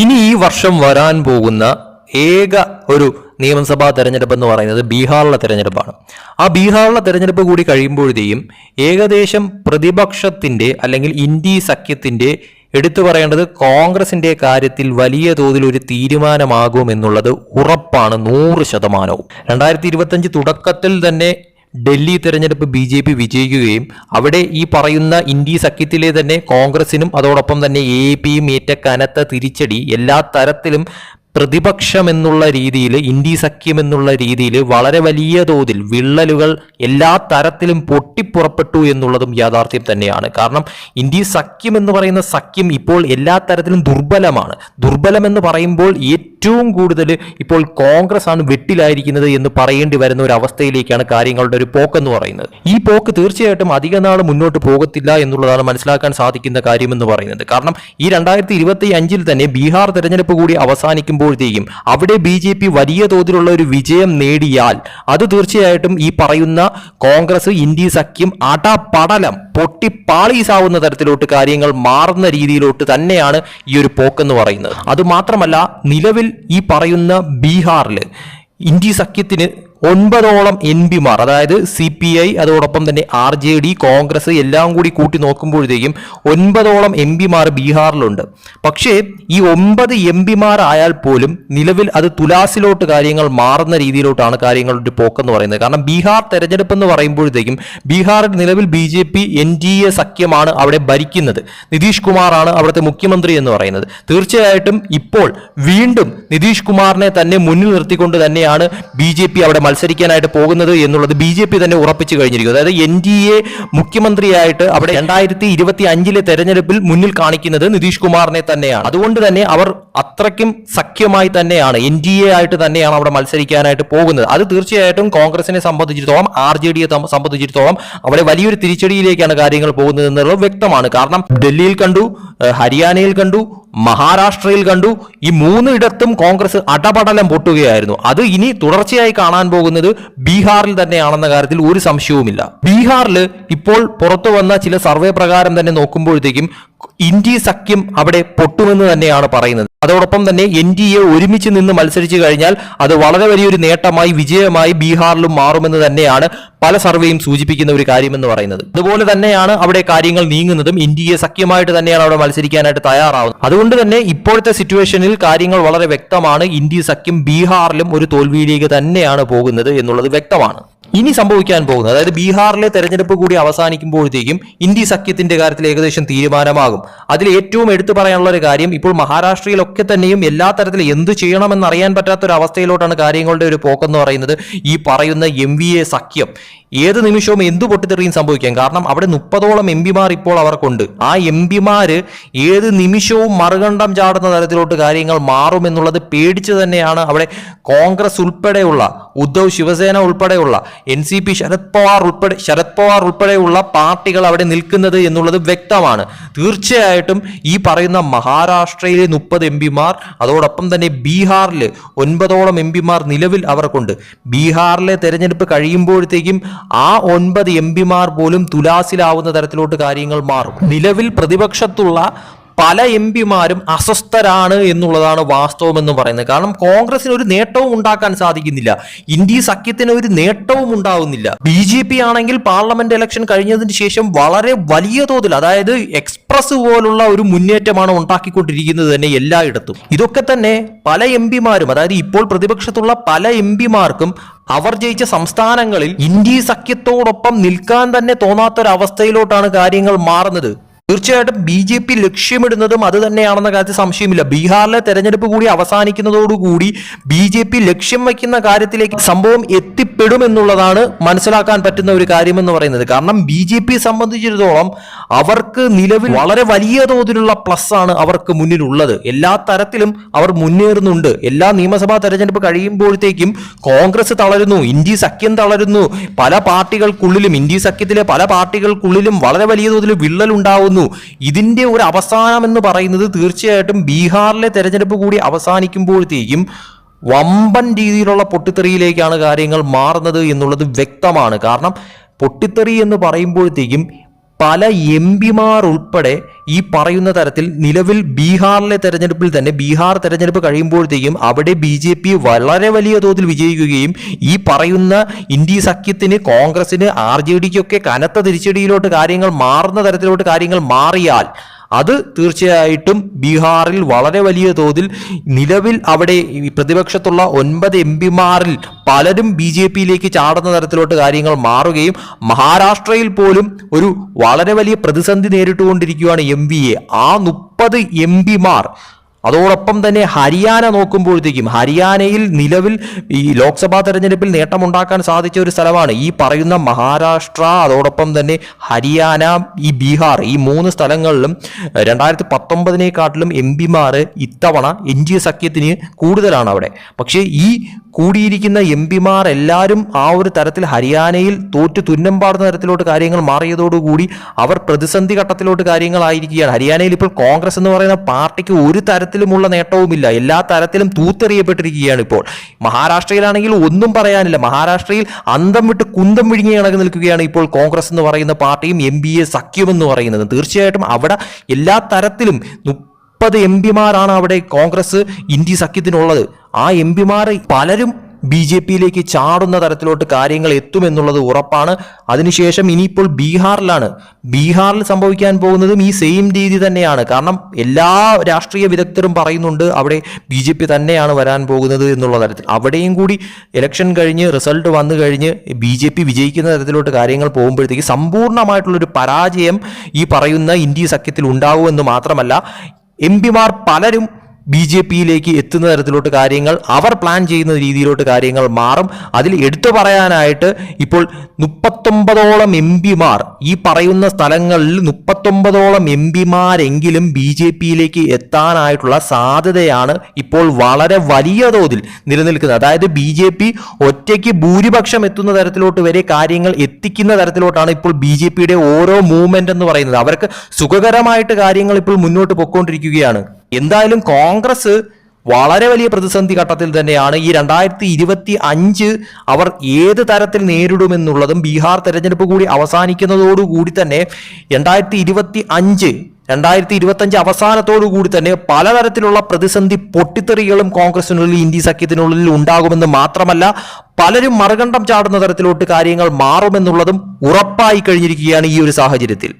ഇനി ഈ വർഷം വരാൻ പോകുന്ന ഏക ഒരു നിയമസഭാ തെരഞ്ഞെടുപ്പ് എന്ന് പറയുന്നത് ബീഹാറിലെ തെരഞ്ഞെടുപ്പാണ്. ആ ബീഹാറിലെ തെരഞ്ഞെടുപ്പ് കൂടി കഴിയുമ്പോഴത്തേക്കും ഏകദേശം പ്രതിപക്ഷത്തിന്റെ അല്ലെങ്കിൽ ഇന്ത്യ സഖ്യത്തിന്റെ എടുത്തു പറയേണ്ടത് കോൺഗ്രസിന്റെ കാര്യത്തിൽ വലിയ തോതിൽ ഒരു തീരുമാനമാകുമെന്നുള്ളത് ഉറപ്പാണ് നൂറ് ശതമാനവും. രണ്ടായിരത്തി ഇരുപത്തഞ്ച് തുടക്കത്തിൽ തന്നെ ഡൽഹി തെരഞ്ഞെടുപ്പ് ബി ജെ പി വിജയിക്കുകയും അവിടെ ഈ പറയുന്ന ഇന്ത്യ സഖ്യത്തിലെ തന്നെ കോൺഗ്രസിനും അതോടൊപ്പം തന്നെ എ പിയും ഏറ്റ കനത്ത തിരിച്ചടി എല്ലാ തരത്തിലും പ്രതിപക്ഷം എന്നുള്ള രീതിയിൽ ഇന്ത്യ സഖ്യം എന്നുള്ള രീതിയിൽ വളരെ വലിയ തോതിൽ വിള്ളലുകൾ എല്ലാ തരത്തിലും പൊട്ടിപ്പുറപ്പെട്ടു എന്നുള്ളതും യാഥാർത്ഥ്യം തന്നെയാണ്. കാരണം ഇന്ത്യ സഖ്യം എന്ന് പറയുന്ന സഖ്യം ഇപ്പോൾ എല്ലാ തരത്തിലും ദുർബലമാണ്. ദുർബലമെന്ന് പറയുമ്പോൾ ഏറ്റവും കൂടുതൽ ഇപ്പോൾ കോൺഗ്രസ് ആണ് വെട്ടിലായിരിക്കുന്നത് എന്ന് പറയേണ്ടി വരുന്ന ഒരു അവസ്ഥയിലേക്കാണ് കാര്യങ്ങളുടെ ഒരു പോക്കെന്ന് പറയുന്നത്. ഈ പോക്ക് തീർച്ചയായിട്ടും അധിക നാൾ മുന്നോട്ട് പോകത്തില്ല എന്നുള്ളതാണ് മനസ്സിലാക്കാൻ സാധിക്കുന്ന കാര്യമെന്ന് പറയുന്നത്. കാരണം ഈ രണ്ടായിരത്തി ഇരുപത്തി അഞ്ചിൽ തന്നെ ബീഹാർ തെരഞ്ഞെടുപ്പ് കൂടി അവസാനിക്കുമ്പോഴത്തേക്കും അവിടെ ബി ജെ പി വലിയ തോതിലുള്ള ഒരു വിജയം നേടിയാൽ അത് തീർച്ചയായിട്ടും ഈ പറയുന്ന കോൺഗ്രസ് ഇന്ത്യ സഖ്യം അടപടലം പൊട്ടിപ്പാളീസാവുന്ന തരത്തിലോട്ട് കാര്യങ്ങൾ മാറുന്ന രീതിയിലോട്ട് തന്നെയാണ് ഈ ഒരു പോക്കെന്ന് പറയുന്നത്. അതുമാത്രമല്ല നിലവിൽ ഈ പറയുന്ന ബീഹാറിൽ ഇന്ത്യ സഖ്യത്തിന് ഒൻപതോളം എം പിമാർ അതായത് സി പി ഐ അതോടൊപ്പം തന്നെ ആർ ജെ ഡി കോൺഗ്രസ് എല്ലാം കൂടി കൂട്ടി നോക്കുമ്പോഴത്തേക്കും ഒൻപതോളം എം പിമാർ ബീഹാറിലുണ്ട്. പക്ഷേ ഈ ഒമ്പത് എം പിമാർ ആയാൽ പോലും നിലവിൽ അത് തുലാസിലോട്ട് കാര്യങ്ങൾ മാറുന്ന രീതിയിലോട്ടാണ് കാര്യങ്ങളുടെ പോക്കെന്ന് പറയുന്നത്. കാരണം ബീഹാർ തെരഞ്ഞെടുപ്പ് എന്ന് പറയുമ്പോഴത്തേക്കും ബീഹാറിൽ നിലവിൽ B J P N D A സഖ്യമാണ് അവിടെ ഭരിക്കുന്നത്. നിതീഷ് കുമാറാണ് അവിടുത്തെ മുഖ്യമന്ത്രി എന്ന് പറയുന്നത്. തീർച്ചയായിട്ടും ഇപ്പോൾ വീണ്ടും നിതീഷ് കുമാറിനെ തന്നെ മുന്നിൽ നിർത്തിക്കൊണ്ട് തന്നെയാണ് ബി ജെ പി അവിടെ മത്സരിക്കാനായിട്ട് പോകുന്നത് എന്നുള്ളത് ബി ജെ പി തന്നെ ഉറപ്പിച്ചു കഴിഞ്ഞിരിക്കുന്നു. അതായത് എൻ ഡി എ മുഖ്യമന്ത്രിയായിട്ട് അവിടെ രണ്ടായിരത്തി ഇരുപത്തി അഞ്ചിലെ തെരഞ്ഞെടുപ്പിൽ മുന്നിൽ കാണിക്കുന്നത് നിതീഷ് കുമാറിനെ തന്നെയാണ്. അതുകൊണ്ട് തന്നെ അവർ അത്രയ്ക്കും സഖ്യമായി തന്നെയാണ് എൻ ഡി എ ആയിട്ട് തന്നെയാണ് അവിടെ മത്സരിക്കാനായിട്ട് പോകുന്നത്. അത് തീർച്ചയായിട്ടും കോൺഗ്രസിനെ സംബന്ധിച്ചിടത്തോളം ആർ ജെ ഡിയെ സംബന്ധിച്ചിടത്തോളം അവിടെ വലിയൊരു തിരിച്ചടിയിലേക്കാണ് കാര്യങ്ങൾ പോകുന്നത് എന്നുള്ളത് വ്യക്തമാണ്. കാരണം ഡൽഹിയിൽ കണ്ടു ഹരിയാനയിൽ കണ്ടു മഹാരാഷ്ട്രയിൽ കണ്ടു. ഈ മൂന്നിടത്തും കോൺഗ്രസ് അടപടലം പൊട്ടുകയായിരുന്നു. അത് ഇനി തുടർച്ചയായി കാണാൻ പോകുന്നത് ബീഹാറിൽ തന്നെയാണെന്ന കാര്യത്തിൽ ഒരു സംശയവുമില്ല. ബീഹാറിൽ ഇപ്പോൾ പുറത്തു വന്ന ചില സർവേ പ്രകാരം തന്നെ നോക്കുമ്പോഴത്തേക്കും ഇന്ത്യ സഖ്യം അവിടെ പൊട്ടുമെന്ന് തന്നെയാണ് പറയുന്നത്. അതോടൊപ്പം തന്നെ എൻ ഡി എ ഒരുമിച്ച് നിന്ന് മത്സരിച്ചു കഴിഞ്ഞാൽ അത് വളരെ വലിയൊരു നേട്ടമായി വിജയമായി ബീഹാറിലും മാറുമെന്ന് തന്നെയാണ് പല സർവേയും സൂചിപ്പിക്കുന്ന ഒരു കാര്യമെന്ന് പറയുന്നത്. അതുപോലെ തന്നെയാണ് അവിടെ കാര്യങ്ങൾ നീങ്ങുന്നതും ഇന്ത്യയെ സഖ്യമായിട്ട് തന്നെയാണ് അവിടെ മത്സരിക്കാനായിട്ട് തയ്യാറാവുന്നത്. അതുകൊണ്ട് തന്നെ ഇപ്പോഴത്തെ സിറ്റുവേഷനിൽ കാര്യങ്ങൾ വളരെ വ്യക്തമാണ്. ഇന്ത്യ സഖ്യം ബീഹാറിലും ഒരു തോൽവിയിലേക്ക് തന്നെയാണ് പോകുന്നത് എന്നുള്ളത് വ്യക്തമാണ്. ഇനി സംഭവിക്കാൻ പോകുന്നത് അതായത് ബീഹാറിലെ തെരഞ്ഞെടുപ്പ് കൂടി അവസാനിക്കുമ്പോഴത്തേക്കും ഇന്ത്യ സഖ്യത്തിന്റെ കാര്യത്തിൽ ഏകദേശം തീരുമാനമാകും. അതിൽ ഏറ്റവും എടുത്തു പറയാനുള്ള ഒരു കാര്യം ഇപ്പോൾ മഹാരാഷ്ട്രയിലൊക്കെ തന്നെയും എല്ലാ തരത്തിൽ എന്ത് ചെയ്യണമെന്ന് അറിയാൻ പറ്റാത്ത ഒരു അവസ്ഥയിലോട്ടാണ് കാര്യങ്ങളുടെ ഒരു പോക്കെന്ന് പറയുന്നത്. ഈ പറയുന്ന എ സഖ്യം. ഏത് നിമിഷവും എന്തു പൊട്ടിത്തെറിയും സംഭവിക്കാം. കാരണം അവിടെ മുപ്പതോളം എം പിമാർ ഇപ്പോൾ അവർക്കുണ്ട്. ആ എം പിമാര് ഏത് നിമിഷവും മറുകണ്ഠം ചാടുന്ന തരത്തിലോട്ട് കാര്യങ്ങൾ മാറുമെന്നുള്ളത് പേടിച്ച് തന്നെയാണ് അവിടെ കോൺഗ്രസ് ഉൾപ്പെടെയുള്ള ഉദ്ധവ് ശിവസേന ഉൾപ്പെടെയുള്ള N C P Sharad Pawar ഉൾപ്പെടെ ശരത് പവാർ ഉൾപ്പെടെയുള്ള പാർട്ടികൾ അവിടെ നിൽക്കുന്നത് എന്നുള്ളത് വ്യക്തമാണ്. തീർച്ചയായിട്ടും ഈ പറയുന്ന മഹാരാഷ്ട്രയിലെ മുപ്പത് എം പിമാർ അതോടൊപ്പം തന്നെ ബീഹാറിൽ ഒൻപതോളം എം പിമാർ നിലവിൽ അവർക്കുണ്ട്. ബീഹാറിലെ തെരഞ്ഞെടുപ്പ് കഴിയുമ്പോഴത്തേക്കും ആ ഒൻപത് എം പിമാർ പോലും തുലാസിലാവുന്ന തരത്തിലോട്ട് കാര്യങ്ങൾ മാറും. നിലവിൽ പ്രതിപക്ഷത്തുള്ള പല എം പിമാരും അസ്വസ്ഥരാണ് എന്നുള്ളതാണ് വാസ്തവം എന്ന് പറയുന്നത്. കാരണം കോൺഗ്രസിന് ഒരു നേട്ടവും ഉണ്ടാക്കാൻ സാധിക്കുന്നില്ല. ഇന്ത്യ സഖ്യത്തിന് ഒരു നേട്ടവും ഉണ്ടാവുന്നില്ല. ബി ജെ പി ആണെങ്കിൽ പാർലമെന്റ് ഇലക്ഷൻ കഴിഞ്ഞതിന് ശേഷം വളരെ വലിയ തോതിൽ അതായത് എക്സ്പ്രസ് പോലുള്ള ഒരു മുന്നേറ്റമാണ് ഉണ്ടാക്കിക്കൊണ്ടിരിക്കുന്നത് തന്നെ എല്ലായിടത്തും. ഇതൊക്കെ തന്നെ പല എം പിമാരും അതായത് ഇപ്പോൾ പ്രതിപക്ഷത്തുള്ള പല എം പിമാർക്കും അവർ ജയിച്ച സംസ്ഥാനങ്ങളിൽ ഇന്ത്യ സഖ്യത്തോടൊപ്പം നിൽക്കാൻ തന്നെ തോന്നാത്തൊരവസ്ഥയിലോട്ടാണ് കാര്യങ്ങൾ മാറുന്നത്. തീർച്ചയായിട്ടും ബി ജെ പി ലക്ഷ്യമിടുന്നതും അത് തന്നെയാണെന്ന കാര്യത്തിൽ സംശയമില്ല. ബീഹാറിലെ തെരഞ്ഞെടുപ്പ് കൂടി അവസാനിക്കുന്നതോടുകൂടി ബി ജെ പി ലക്ഷ്യം വയ്ക്കുന്ന കാര്യത്തിലേക്ക് സംഭവം എത്തിപ്പെടുമെന്നുള്ളതാണ് മനസ്സിലാക്കാൻ പറ്റുന്ന ഒരു കാര്യമെന്ന് പറയുന്നത്. കാരണം ബി ജെ പി സംബന്ധിച്ചിടത്തോളം അവർക്ക് നിലവിൽ വളരെ വലിയ തോതിലുള്ള പ്ലസ് ആണ് അവർക്ക് മുന്നിലുള്ളത്. എല്ലാ തരത്തിലും അവർ മുന്നേറുന്നുണ്ട്. എല്ലാ നിയമസഭാ തെരഞ്ഞെടുപ്പ് കഴിയുമ്പോഴത്തേക്കും കോൺഗ്രസ് തളരുന്നു ഇന്ത്യ സഖ്യം തളരുന്നു. പല പാർട്ടികൾക്കുള്ളിലും ഇന്ത്യ സഖ്യത്തിലെ പല പാർട്ടികൾക്കുള്ളിലും വളരെ വലിയ തോതിൽ വിള്ളൽ ഉണ്ടാവുന്നു. ഇതിന്റെ ഒരു അവസാനം എന്ന് പറയുന്നത് തീർച്ചയായിട്ടും ബീഹാറിലെ തെരഞ്ഞെടുപ്പ് കൂടി അവസാനിക്കുമ്പോഴത്തേക്കും വമ്പൻ രീതിയിലുള്ള പൊട്ടിത്തെറിയിലേക്കാണ് കാര്യങ്ങൾ മാറുന്നത് എന്നുള്ളത് വ്യക്തമാണ്. കാരണം പൊട്ടിത്തെറി എന്ന് പറയുമ്പോഴത്തേക്കും പല എം പിമാർ ഉൾപ്പെടെ ഈ പറയുന്ന തരത്തിൽ നിലവിൽ ബീഹാറിലെ തെരഞ്ഞെടുപ്പിൽ തന്നെ ബീഹാർ തെരഞ്ഞെടുപ്പ് കഴിയുമ്പോഴത്തേക്കും അവിടെ ബി ജെ പി വളരെ വലിയ തോതിൽ വിജയിക്കുകയും ഈ പറയുന്ന ഇന്ത്യ സഖ്യത്തിന് കോൺഗ്രസിന് ആർ ജെ ഡിക്കൊക്കെ കനത്ത തിരിച്ചടിയിലോട്ട് കാര്യങ്ങൾ മാറുന്ന തരത്തിലോട്ട് കാര്യങ്ങൾ മാറിയാൽ അത് തീർച്ചയായിട്ടും ബീഹാറിൽ വളരെ വലിയ തോതിൽ നിലവിൽ അവിടെ പ്രതിപക്ഷത്തുള്ള ഒൻപത് എം പിമാരിൽ പലരും ബി ജെ പിയിലേക്ക് ചാടുന്ന തരത്തിലോട്ട് കാര്യങ്ങൾ മാറുകയും മഹാരാഷ്ട്രയിൽ പോലും ഒരു വളരെ വലിയ പ്രതിസന്ധി നേരിട്ടുകൊണ്ടിരിക്കുകയാണ് എം വി എ. ആ മുപ്പത് എം പിമാർ അതോടൊപ്പം തന്നെ ഹരിയാന നോക്കുമ്പോഴത്തേക്കും ഹരിയാനയിൽ നിലവിൽ ഈ ലോക്സഭാ തെരഞ്ഞെടുപ്പിൽ നേട്ടമുണ്ടാക്കാൻ സാധിച്ച ഒരു സ്ഥലമാണ് ഈ പറയുന്ന മഹാരാഷ്ട്ര. അതോടൊപ്പം തന്നെ ഹരിയാന ഈ ബീഹാർ ഈ മൂന്ന് സ്ഥലങ്ങളിലും രണ്ടായിരത്തി പത്തൊമ്പതിനെക്കാട്ടിലും എം പിമാർ ഇത്തവണ എൻ ഡി എ സഖ്യത്തിന് കൂടുതലാണ് അവിടെ. പക്ഷേ ഈ കൂടിയിരിക്കുന്ന എം പിമാർ എല്ലാവരും ആ ഒരു തരത്തിൽ ഹരിയാനയിൽ തോറ്റു തുന്നം പാടുന്ന തരത്തിലോട്ട് കാര്യങ്ങൾ മാറിയതോടുകൂടി അവർ പ്രതിസന്ധി ഘട്ടത്തിലോട്ട് കാര്യങ്ങളായിരിക്കുകയാണ്. ഹരിയാനയിൽ ഇപ്പോൾ കോൺഗ്രസ് എന്ന് പറയുന്ന പാർട്ടിക്ക് ഒരു തരത്തിലുമുള്ള നേട്ടവുമില്ല. എല്ലാ തരത്തിലും തൂത്തെറിയപ്പെട്ടിരിക്കുകയാണ് ഇപ്പോൾ. മഹാരാഷ്ട്രയിലാണെങ്കിൽ ഒന്നും പറയാനില്ല. മഹാരാഷ്ട്രയിൽ അന്തം വിട്ട് കുന്തം വിഴുങ്ങി കണക്ക് നിൽക്കുകയാണ് ഇപ്പോൾ കോൺഗ്രസ് എന്ന് പറയുന്ന പാർട്ടിയും എം ബി എ സഖ്യം എന്ന് പറയുന്നത്. തീർച്ചയായിട്ടും അവിടെ എല്ലാ തരത്തിലും മുപ്പത് എം പിമാരാണ് അവിടെ കോൺഗ്രസ് ഇന്ത്യ സഖ്യത്തിനുള്ളത്. ആ എം പിമാർ പലരും ബി ജെ പിയിലേക്ക് ചാടുന്ന തരത്തിലോട്ട് കാര്യങ്ങൾ എത്തുമെന്നുള്ളത് ഉറപ്പാണ്. അതിനുശേഷം ഇനിയിപ്പോൾ ബീഹാറിലാണ്. ബീഹാറിൽ സംഭവിക്കാൻ പോകുന്നതും ഈ സെയിം രീതി തന്നെയാണ്. കാരണം എല്ലാ രാഷ്ട്രീയ വിദഗ്ധരും പറയുന്നുണ്ട് അവിടെ ബി ജെ പി തന്നെയാണ് വരാൻ പോകുന്നത് എന്നുള്ള തരത്തിൽ. അവിടെയും കൂടി ഇലക്ഷൻ കഴിഞ്ഞ് റിസൾട്ട് വന്നു കഴിഞ്ഞ് ബി ജെ പി വിജയിക്കുന്ന തരത്തിലോട്ട് കാര്യങ്ങൾ പോകുമ്പോഴത്തേക്ക് സമ്പൂർണമായിട്ടുള്ളൊരു പരാജയം ഈ പറയുന്ന ഇന്ത്യ സഖ്യത്തിൽ ഉണ്ടാകുമെന്ന് മാത്രമല്ല എം പിമാർ പലരും ബി ജെ പിയിലേക്ക് എത്തുന്ന തരത്തിലോട്ട് കാര്യങ്ങൾ അവർ പ്ലാൻ ചെയ്യുന്ന രീതിയിലോട്ട് കാര്യങ്ങൾ മാറും. അതിൽ എടുത്തു പറയാനായിട്ട് ഇപ്പോൾ മുപ്പത്തൊമ്പതോളം എം പിമാർ ഈ പറയുന്ന സ്ഥലങ്ങളിൽ മുപ്പത്തൊമ്പതോളം എം പിമാരെങ്കിലും ബി ജെ പിയിലേക്ക് എത്താനായിട്ടുള്ള സാധ്യതയാണ് ഇപ്പോൾ വളരെ വലിയ തോതിൽ നിലനിൽക്കുന്നത്. അതായത് ബി ജെ പി ഒറ്റയ്ക്ക് ഭൂരിപക്ഷം എത്തുന്ന തരത്തിലോട്ട് വരെ കാര്യങ്ങൾ എത്തിക്കുന്ന തരത്തിലോട്ടാണ് ഇപ്പോൾ ബി ജെ പിയുടെ ഓരോ മൂവ്മെന്റ് എന്ന് പറയുന്നത്. അവർക്ക് സുഖകരമായിട്ട് കാര്യങ്ങൾ ഇപ്പോൾ മുന്നോട്ട് പൊയ്ക്കൊണ്ടിരിക്കുകയാണ് എന്തായാലും കോൺഗ്രസ് വളരെ വലിയ പ്രതിസന്ധി ഘട്ടത്തിൽ തന്നെയാണ് ഈ രണ്ടായിരത്തി ഇരുപത്തി അഞ്ച് അവർ ഏത് തരത്തിൽ നേരിടുമെന്നുള്ളതും ബീഹാർ തെരഞ്ഞെടുപ്പ് കൂടി അവസാനിക്കുന്നതോടുകൂടി തന്നെ രണ്ടായിരത്തി ഇരുപത്തി അഞ്ച് രണ്ടായിരത്തി ഇരുപത്തി അഞ്ച് അവസാനത്തോടു കൂടി തന്നെ പലതരത്തിലുള്ള പ്രതിസന്ധി പൊട്ടിത്തെറികളും കോൺഗ്രസിനുള്ളിൽ ഇന്ത്യ സഖ്യത്തിനുള്ളിൽ ഉണ്ടാകുമെന്ന് മാത്രമല്ല പലരും മറുകണ്ഠം ചാടുന്ന തരത്തിലോട്ട് കാര്യങ്ങൾ മാറുമെന്നുള്ളതും ഉറപ്പായി കഴിഞ്ഞിരിക്കുകയാണ് ഈ ഒരു സാഹചര്യത്തിൽ.